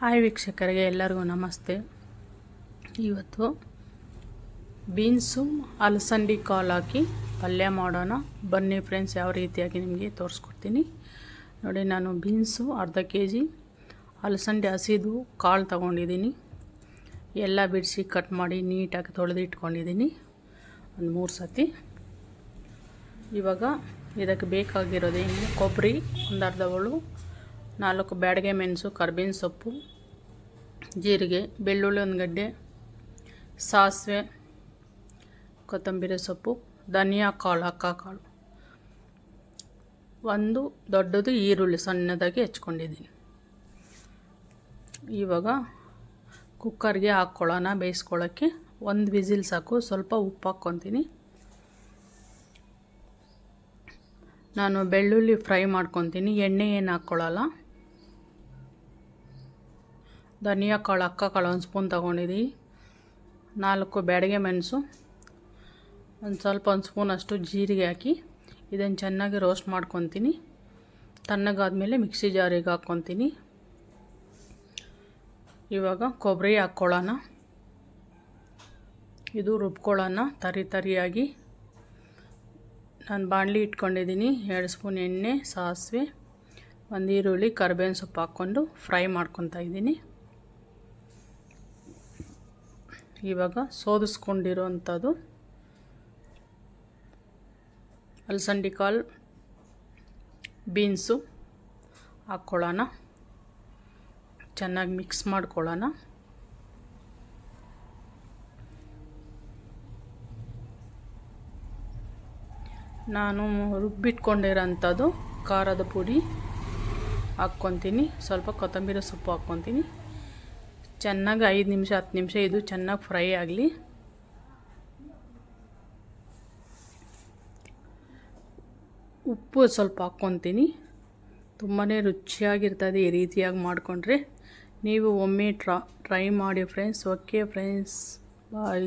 Hi ವೀಕ್ಷಕರಿಗೆ ಎಲ್ಲರಿಗೂ ನಮಸ್ತೆ. ಇವತ್ತು ಬೀನ್ಸು ಅಲಸಂದಿ ಕಾಲ್ ಹಾಕಿ ಪಲ್ಯ ಮಾಡೋಣ. ಬನ್ನಿ ಫ್ರೆಂಡ್ಸ್, ಯಾವ ರೀತಿಯಾಗಿ ನಿಮಗೆ ತೋರಿಸ್ಕೊಡ್ತೀನಿ. ನೋಡಿ, ನಾನು ಬೀನ್ಸು ಅರ್ಧ ಕೆ ಜಿ ಅಲಸಂದಿ ಹಸಿದು ಕಾಳು ತಗೊಂಡಿದ್ದೀನಿ. ಎಲ್ಲ ಬಿಡಿಸಿ ಕಟ್ ಮಾಡಿ ನೀಟಾಗಿ ತೊಳೆದು ಇಟ್ಕೊಂಡಿದ್ದೀನಿ ಒಂದು ಮೂರು ಸತಿ. ಇವಾಗ ಇದಕ್ಕೆ ಬೇಕಾಗಿರೋದೇನು ಕೊಬ್ಬರಿ, ಒಂದು ಅರ್ಧ ಬಳು ನಾಲ್ಕು ಬ್ಯಾಡಗೆ ಮೆಣಸು, ಕರ್ಬೇವಿನ ಸೊಪ್ಪು, ಜೀರಿಗೆ, ಬೆಳ್ಳುಳ್ಳಿ ಒಂದು ಗಡ್ಡೆ ಸಾಸಿವೆ, ಕೊತ್ತಂಬರಿ ಸೊಪ್ಪು, ಧನಿಯಾ ಕಾಳು, ಅಕ್ಕ ಕಾಳು. ಒಂದು ದೊಡ್ಡದು ಈರುಳ್ಳಿ ಸಣ್ಣದಾಗಿ ಹೆಚ್ಕೊಂಡಿದ್ದೀನಿ. ಇವಾಗ ಕುಕ್ಕರ್ಗೆ ಹಾಕ್ಕೊಳ್ಳೋಣ ಬೇಯಿಸ್ಕೊಳ್ಳೋಕ್ಕೆ. ಒಂದು ವಿಸಿಲ್ ಸಾಕು, ಸ್ವಲ್ಪ ಉಪ್ಪು ಹಾಕ್ಕೊತೀನಿ. ನಾನು ಬೆಳ್ಳುಳ್ಳಿ ಫ್ರೈ ಮಾಡ್ಕೊತೀನಿ ಎಣ್ಣೆ ಏನು ಹಾಕ್ಕೊಳ್ಳಲ್ಲ ಧನಿಯಾ ಕಾಳು, ಅಕ್ಕ ಕಾಳು ಒಂದು ಸ್ಪೂನ್ ತೊಗೊಂಡಿದ್ದೀವಿ ನಾಲ್ಕು ಬ್ಯಾಡಿಗೆ ಮೆಣಸು. ಒಂದು ಸ್ವಲ್ಪ ಒಂದು ಸ್ಪೂನ್ ಅಷ್ಟು ಜೀರಿಗೆ ಹಾಕಿ ಇದನ್ನು ಚೆನ್ನಾಗಿ ರೋಸ್ಟ್ ಮಾಡ್ಕೊತೀನಿ. ತಣ್ಣಗಾದ್ಮೇಲೆ ಮಿಕ್ಸಿ ಜಾರಿಗೆ ಹಾಕ್ಕೊತೀನಿ ಇವಾಗ ಕೊಬ್ಬರಿ ಹಾಕ್ಕೊಳ್ಳೋಣ ಇದು ರುಬ್ಕೊಳ್ಳೋಣ ತರಿ ತರಿಯಾಗಿ. ನಾನು ಬಾಣಲಿ ಇಟ್ಕೊಂಡಿದ್ದೀನಿ ಎರಡು ಸ್ಪೂನ್ ಎಣ್ಣೆ, ಸಾಸಿವೆ, ಒಂದು ಈರುಳ್ಳಿ, ಕರಿಬೇವಿನ ಸೊಪ್ಪು ಹಾಕ್ಕೊಂಡು ಫ್ರೈ ಮಾಡ್ಕೊತಾ ಇದ್ದೀನಿ ಇವಾಗ ಸೋದಿಸ್ಕೊಂಡಿರೋವಂಥದ್ದು. ಅಲಸಂದಿ ಕಾಳು, ಬೀನ್ಸು ಹಾಕ್ಕೊಳ್ಳೋಣ. ಚೆನ್ನಾಗಿ ಮಿಕ್ಸ್ ಮಾಡ್ಕೊಳ್ಳೋಣ. ನಾನು ರುಬ್ಬಿಟ್ಕೊಂಡಿರೋಂಥದ್ದು, ಖಾರದ ಪುಡಿ ಹಾಕ್ಕೊತೀನಿ. ಸ್ವಲ್ಪ ಕೊತ್ತಂಬರಿ ಸೊಪ್ಪು ಹಾಕ್ಕೊತೀನಿ. ಚೆನ್ನಾಗಿ ಐದು ನಿಮಿಷ, ಹತ್ತು ನಿಮಿಷ ಇದು ಚೆನ್ನಾಗಿ ಫ್ರೈ ಆಗಲಿ. ಉಪ್ಪು ಸ್ವಲ್ಪ ಹಾಕ್ಕೊತೀನಿ. ತುಂಬಾ ರುಚಿಯಾಗಿರ್ತದೆ ಈ ರೀತಿಯಾಗಿ ಮಾಡಿಕೊಂಡ್ರೆ. ನೀವು ಒಮ್ಮೆ ಟ್ರಾ, ಟ್ರೈ ಮಾಡಿ ಫ್ರೆಂಡ್ಸ್. Okay friends. ಬಾಯ್.